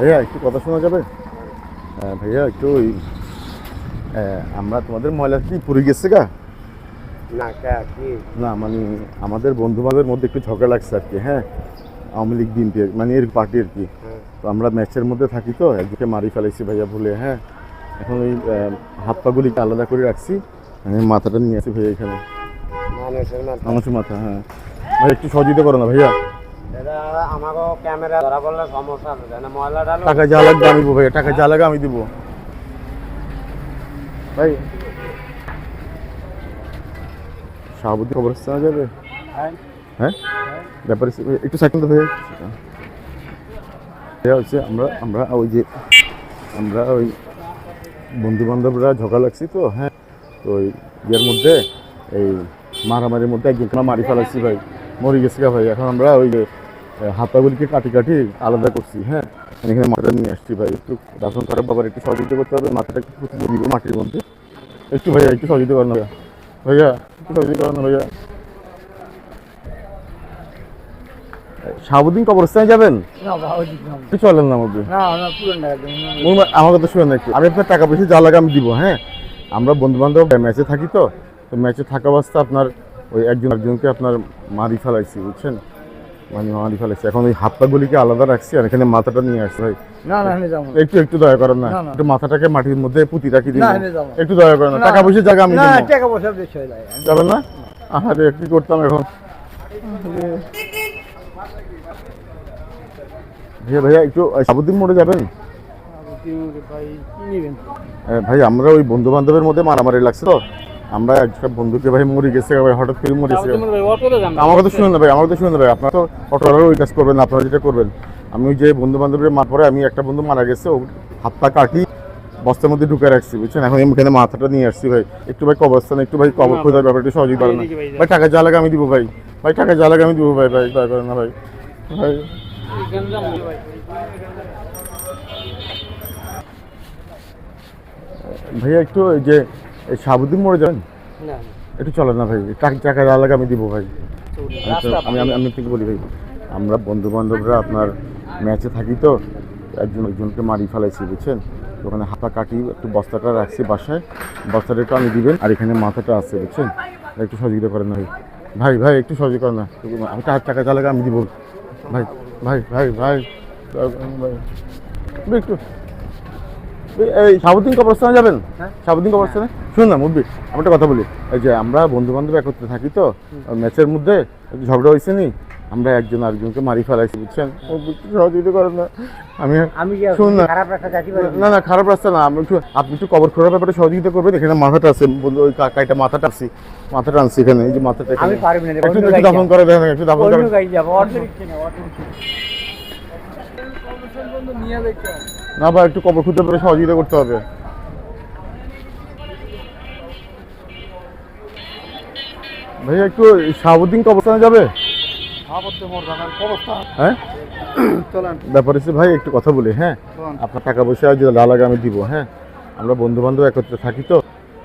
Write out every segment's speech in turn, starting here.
ভাইয়া একটু কথা শোনা যাবে? হ্যাঁ, ভাইয়া একটু ওই আমরা তোমাদের ময়লা কি পুড়ে গেছে গা? না না মানে আমাদের বন্ধু বান্ধবের মধ্যে একটু ঝগড়া লাগছে আর কি হ্যাঁ? আওয়ামী লীগ বিএনপি মানে এর পার্টি আর কি। হ্যাঁ। তো আমরা ম্যাচের মধ্যে থাকি তো একদিকে মারি ফেলাইছি ভাইয়া ভুলে হ্যাঁ? এখন ওই হাত পাগুলিকে আলাদা করে রাখছি আমি মাথাটা নিয়ে আসি ভাইয়া এখানে। মানুষের মাথা হ্যাঁ। ভাই একটু সহযোগিতা করো না ভাইয়া। আমাকে ক্যামেরা ধরা পড়লে সমস্যা আছে না ময়লা ডালো টাকা যা লাগবে আমি দেবো ভাইয়া টাকা যা লাগে আমি দিব। ভাই শাহাবুদ্দিন কবরস্থানে যাবে হ্যাঁ। হ্যাঁ? ব্যাপারে একটু হয়ে হচ্ছে আমরা আমরা ওই যে আমরা ওই বন্ধু বান্ধবরা ঝগড়া লাগছি তো হ্যাঁ? তো ওই ইয়ের মধ্যে এই মারামারির মধ্যে একজনকে মারি ফেলাচ্ছি ভাই। মরে গেছে ভাই। এখন আমরা ওই যে হাতাগুলিকে কাটি কাটি আলাদা করছি হ্যাঁ? এখানে মাথাটা নিয়ে আসছি ভাই একটু দাফন করার ব্যাপারে একটু সহযোগিতা করতে হবে মাথাটা একটু পুঁতে দিব মাটির মধ্যে। একটু ভাইয়া একটু সহযোগিতা করেন ভাইয়া। ভাইয়া একটু সহযোগিতা করেন ভাইয়া। শাহাবুদ্দিন কবরস্থানে যাবেন? চলেন না আমার কথা শুনেন একটু। আমি আপনার টাকা পয়সা যা লাগে আমি দিব হ্যাঁ? আমরা বন্ধু বান্ধব ম্যাচে থাকি তো। তো ম্যাচে থাকা অবস্থা আপনার ওই একজন একজনকে আপনার মারি ফেলাইছি বুঝছেন? মানে মারি ফেলাইছি এখন হাত পাগুলিকে আলাদা রাখছি আর এখানে মাথাটা নিয়ে আসছি ভাই। না না আমি যাব একটু একটু দয়া করেন না। একটু মাথাটাকে মাটির মধ্যে পুঁতি রাখি দিন না, আমি যাব। একটু দয়া করেন না। টাকা পয়সা জায়গা আমি না টাকা পয়সা যাবেন না? আরে কি করতাম এখন? ভাইয়া ভাইয়া একটু সাবুদ্দিন মোড়ে যাবেন? ভাই আমরা ওই বন্ধু বান্ধবের মধ্যে মারামারি লাগছে তো। আমরা একটা বন্ধুকে ভাই মরে গেছে ভাই হঠাৎ করে মরে গেছে। আমার কথা শুনুন না ভাই আমার কথা শুনুন না ভাই। আপনার তো অটোওয়ালারও ওই কাজ করবেন আপনারা যেটা করবেন। আমি ওই যে বন্ধু বান্ধবের মার পরে আমি একটা বন্ধু মারা গেছে ও হাত পা কাটি বস্তার মধ্যে ঢুকে রাখছি বুঝছেন? এখন আমি এখানে মাথাটা নিয়ে আসছি ভাই। একটু ভাই কবরস্থানে একটু ভাই কবর খোঁজার ব্যাপারে একটু সহযোগিতা করেন না। ভাই টাকা যা লাগে আমি দিব ভাই। ভাই টাকা যা লাগে আমি দিব ভাই ভাই দয়া করেন না ভাই। ভাই। ভাইয়া একটু ওই যে এই সাবুদ্দিন মোড়ে যাবেন না একটু চলেন না ভাই টাকা টাকা যা লাগে আমি দিব ভাই আমি আমি আমি থেকে বলি ভাই আমরা বন্ধু বান্ধবরা আপনার ম্যাচে থাকি তো একজন একজনকে মারি ফেলাইছি বুঝছেন ওখানে হাতা কাটি একটু বস্তাটা রাখছি বাসায় বস্তাটা একটু আমি দিবেন আর এখানে মাথাটা আছে বুঝছেন একটু সহযোগিতা করেন ভাই ভাই ভাই একটু সহযোগিতা করেন না আমি টাকা টাকা যা লাগে আমি দিব ভাই ভাই ভাই ভাই ভাই একটু এই- সাবুদ্দিন কবরস্থানে যাবেন? হ্যাঁ। সাবুদ্দিন কবরস্থানে? শুনুন না মুরবি আমি একটা কথা বলি। এই যে আমরা বন্ধু বান্ধব একত্রে থাকি তো ম্যাচের মধ্যে একটু ঝগড়া হয়েছে নি? আমরা একজন আরেকজনকে মারি ফেলাইছি বুঝছেন? সহযোগিতা করেন না। আমি আমি শুনুন না। না না খারাপ রাস্তা না আমি একটু আপনি একটু কবর খোঁড়ার ব্যাপারে সহযোগিতা করবেন এখানে মাথাটা আছে বন্ধু ওই কাকাইটা মাথাটা আছে মাথাটা আনছি এখানে এই যে মাথাটা এখানে। আমি পারবি না একটু একটু দাফন করে দেখেন একটু দাফন করে। অটো রিক্সা না ভাই একটু কবর খুঁজতে পারে সহযোগিতা করতে হবে। ভাইয়া একটু শাহাবুদ্দিন কবরস্থানে যাবে? হ্যাঁ? ব্যাপার হচ্ছে ভাই একটু কথা বলি হ্যাঁ? আপনার টাকা পয়সা যে যা লাগে আমি দিব হ্যাঁ? আমরা বন্ধু বান্ধব একত্রে থাকি তো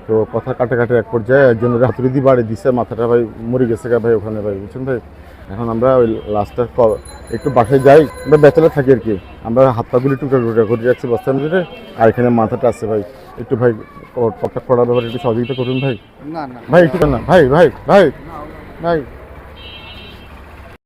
তো কথা কাটে কাটে এক পর্যায়ে একজনের হাতুড়ি দিয়ে বাড়ি দিছে মাথাটা ভাই মরে গেছে গা ভাই ওখানে ভাই বুঝছেন ভাই? এখন আমরা ওই লাস্টটা একটু বাসায় যাই আমরা বেতলে থাকি আর কি। আমরা হাত পাগুলি টুকরা টুকরা করে যাচ্ছি বস্তার স্ট্যান্ডে আর এখানে মাথাটা আছে ভাই। একটু ভাই কটা করার ব্যাপারে একটু সহযোগিতা করুন ভাই। ভাই একটু না ভাই ভাই ভাই ভাই